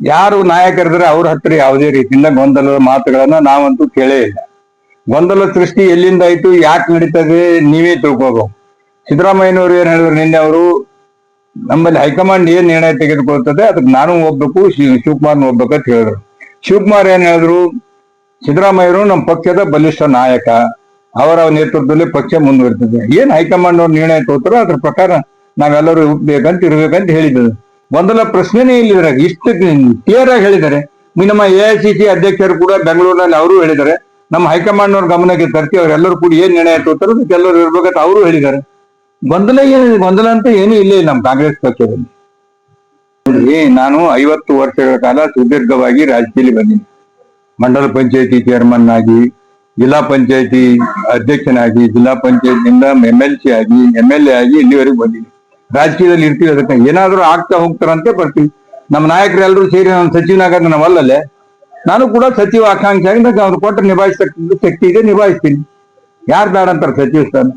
ಯಾರು ನಾಯಕರಿದ್ರೆ ಅವ್ರ ಹತ್ರ ಯಾವುದೇ ರೀತಿಯಿಂದ ಗೊಂದಲದ ಮಾತುಗಳನ್ನ ನಾವಂತೂ ಕೇಳೇ ಇಲ್ಲ. ಗೊಂದಲ ಸೃಷ್ಟಿ ಎಲ್ಲಿಂದ ಆಯ್ತು, ಯಾಕೆ ನಡೀತದೆ, ನೀವೇ ತಿಳ್ಕೋಬೇಕು. ಸಿದ್ದರಾಮಯ್ಯನವರು ಏನ್ ಹೇಳಿದ್ರು ನಿನ್ನೆ ಅವರು? ನಮ್ಮಲ್ಲಿ ಹೈಕಮಾಂಡ್ ಏನ್ ನಿರ್ಣಯ ತೆಗೆದುಕೊಳ್ತದೆ ಅದಕ್ಕೆ ನಾನು ಹೋಗ್ಬೇಕು ಶಿವಕುಮಾರ್ ಶಿವಕುಮಾರ್ನ ಹೋಗ್ಬೇಕು ಅಂತ ಹೇಳಿದ್ರು. ಶಿವಕುಮಾರ್ ಏನ್ ಹೇಳಿದ್ರು? ಸಿದ್ದರಾಮಯ್ಯರು ನಮ್ಮ ಪಕ್ಷದ ಬಲಿಷ್ಠ ನಾಯಕ, ಅವರ ನೇತೃತ್ವದಲ್ಲಿ ಪಕ್ಷ ಮುಂದುವರಿತದೆ. ಏನ್ ಹೈಕಮಾಂಡ್ ಅವ್ರು ನಿರ್ಣಯ ತಗೋತಾರೋ ಅದ್ರ ಪ್ರಕಾರ ನಾವೆಲ್ಲರೂ ಹೋಗ್ಬೇಕಂತ ಇರ್ಬೇಕಂತ ಹೇಳಿದ್ರು ಗೊಂದಲ ಪ್ರಶ್ನೆನೇ ಇಲ್ಲಿದ್ರೆ ಇಷ್ಟು ಕ್ಲಿಯರ್ ಆಗಿ ಹೇಳಿದ್ದಾರೆ. ನಮ್ಮ ಎ ಐ ಸಿ ಸಿ ಅಧ್ಯಕ್ಷರು ಕೂಡ ಬೆಂಗಳೂರಿನಲ್ಲಿ ಅವರು ಹೇಳಿದ್ದಾರೆ. ನಮ್ಮ ಹೈಕಮಾಂಡ್ ಅವ್ರ ಗಮನಕ್ಕೆ ತರ್ತಿ ಅವರೆಲ್ಲರೂ ಕೂಡ ಏನ್ ನಿರ್ಣಯ ತೋತಾರೋ ಎಲ್ಲರೂ ಇರ್ಬೇಕಂತ ಅವರು ಹೇಳಿದ್ದಾರೆ. ಗೊಂದಲ ಏನು ಗೊಂದಲ ಅಂತ ಏನೂ ಇಲ್ಲೇ ನಮ್ಮ ಕಾಂಗ್ರೆಸ್ ಪಕ್ಷದಲ್ಲಿ. ನೋಡ್ರಿ ನಾನು ಐವತ್ತು ವರ್ಷಗಳ ಕಾಲ ಸುದೀರ್ಘವಾಗಿ ರಾಜಕೀಯದಲ್ಲಿ ಬಂದೀನಿ ಮಂಡಲ ಪಂಚಾಯತಿ ಚೇರ್ಮನ್ ಆಗಿ, ಜಿಲ್ಲಾ ಪಂಚಾಯತಿ ಅಧ್ಯಕ್ಷನಾಗಿ, ಜಿಲ್ಲಾ ಪಂಚಾಯತ್ನಿಂದ ಎಂ ಎಲ್ ಸಿ ಆಗಿ ಎಂ ಎಲ್ ಎ ಆಗಿ ಇಲ್ಲಿವರೆಗೂ ಬಂದೀನಿ ರಾಜಕೀಯದಲ್ಲಿ ಇರ್ತೀವಿ ಅದಕ್ಕೆ. ಏನಾದ್ರೂ ಆಗ್ತಾ ಹೋಗ್ತಾರಂತೆ ಬರ್ತೀವಿ ನಮ್ಮ ನಾಯಕರು ಎಲ್ಲರೂ ಸೇರಿ ನಾನು ಸಚಿವನಾಗದ ನಾವಲ್ಲಲ್ಲೇ ನಾನು ಕೂಡ ಸಚಿವ ಆಕಾಂಕ್ಷೆ ಆಗಿ ಅವ್ರು ಕೊಟ್ಟು ನಿಭಾಯಿಸ್ತಕ್ಕಂಥ ಶಕ್ತಿ ಇದೆ, ನಿಭಾಯಿಸ್ತೀನಿ. ಯಾರು ಬೇಡ ಅಂತಾರೆ ಸಚಿವ ಸ್ಥಾನ.